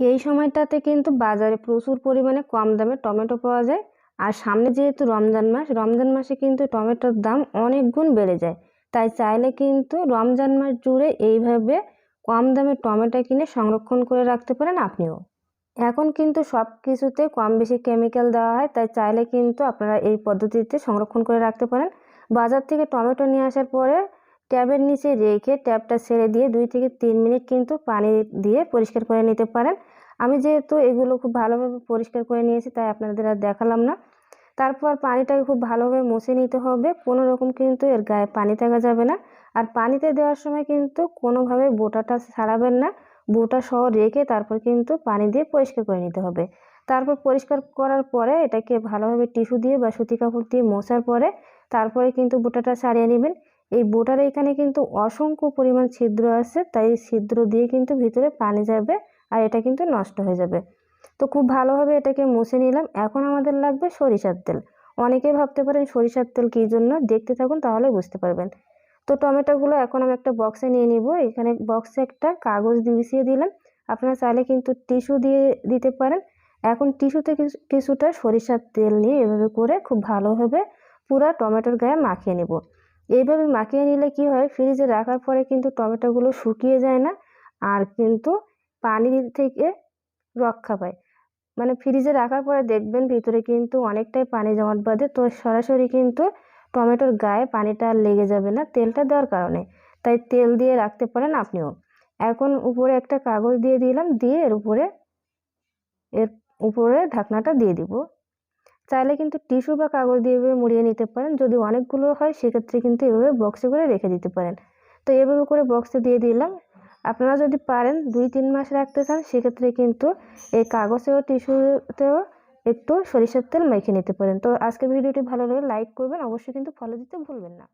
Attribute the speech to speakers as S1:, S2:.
S1: এই সময়টাতে কিন্তু বাজারে প্রচুর পরিমাণে কম দামে টমেটো পাওয়া যায়। আর সামনে যেহেতু রমজান মাস, রমজান মাসে কিন্তু টমেটোর দাম অনেক গুণ বেড়ে যায়। তাই চাইলে কিন্তু রমজান মাস জুড়ে এইভাবে কম দামে টমেটো কিনে সংরক্ষণ করে রাখতে পারেন আপনিও। এখন কিন্তু সব কিছুতে কম বেশি কেমিক্যাল দেওয়া হয়, তাই চাইলে কিন্তু আপনারা এই পদ্ধতিতে সংরক্ষণ করে রাখতে পারেন। বাজার থেকে টমেটো নিয়ে আসার পরে ট্যাবের নিচে রেখে ট্যাবটা ছেড়ে দিয়ে দুই থেকে তিন মিনিট কিন্তু পানি দিয়ে পরিষ্কার করে নিতে পারেন। আমি যেহেতু এগুলো খুব ভালোভাবে পরিষ্কার করে নিয়েছি, তাই আপনাদের আর দেখালাম না। তারপর পানিটাকে খুব ভালোভাবে মুছে নিতে হবে। কোনো রকম কিন্তু এর গায়ে পানি থাকা যাবে না। আর পানিতে দেওয়ার সময় কিন্তু কোনোভাবে বোটাটা ছাড়াবেন না। বোটা সহ রেখে তারপর কিন্তু পানি দিয়ে পরিষ্কার করে নিতে হবে। তারপর পরিষ্কার করার পরে এটাকে ভালোভাবে টিস্যু দিয়ে বা সুতি কাপড় দিয়ে মোছার পরে তারপরে কিন্তু বোটাটা সারিয়ে নেবেন। এই বোটার এখানে কিন্তু অসংখ্য পরিমাণ ছিদ্র আছে, তাই ছিদ্র দিয়ে কিন্তু ভিতরে পানি যাবে আর এটা কিন্তু নষ্ট হয়ে যাবে। তো খুব ভালোভাবে এটাকে মুছে নিলাম। এখন আমাদের লাগবে সরিষার তেল। অনেকেই ভাবতে পারেন সরিষার তেল কী জন্য? দেখতে থাকুন তাহলে বুঝতে পারবেন। তো টমেটোগুলো এখন আমি একটা বক্সে নিয়ে নিব। এখানে বক্সে একটা কাগজ বিছিয়ে দিলাম। আপনারা চাইলে কিন্তু টিস্যু দিয়ে দিতে পারেন। এখন টিস্যুতে কিছুটা সরিষার তেল নিয়ে এভাবে করে খুব ভালোভাবে পুরো টমেটোর গায়ে মাখিয়ে নেব। এইভাবে মাখিয়ে নিলে কি হয়? ফ্রিজে রাখার পরে কিন্তু টমেটোগুলো শুকিয়ে যায় না আর কিন্তু পানি থেকে রক্ষা পায়। মানে ফ্রিজে রাখার পরে দেখবেন ভিতরে কিন্তু অনেকটাই পানি জমাট বাঁধে। তো সরাসরি কিন্তু টমেটোর গায়ে পানিটা লেগে যাবে না, তেলটা দেওয়ার কারণে। তাই তেল দিয়ে রাখতে পারেন আপনিও। এখন উপরে একটা কাগজ দিয়ে দিলাম, দিয়ে এর উপরে এর উপরে ঢাকনাটা দিয়ে দিব। চাইলে কিন্তু টিস্যু বা কাগজ দিয়ে এভাবে মুড়িয়ে নিতে পারেন। যদি অনেকগুলো হয়, সেক্ষেত্রে কিন্তু এভাবে বক্সে করে রেখে দিতে পারেন। তো এভাবে করে বক্সে দিয়ে দিলাম। আপনারা যদি পারেন, দুই, তিন মাস রাখতে চান, সেক্ষেত্রে কিন্তু এই কাগজে কাগজেও, টিস্যুতেও একটু সরিষার তেল মেখে নিতে পারেন। তো আজকের ভিডিওটি ভালো লাগলে লাইক করবেন। অবশ্যই কিন্তু ফলো দিতে ভুলবেন না।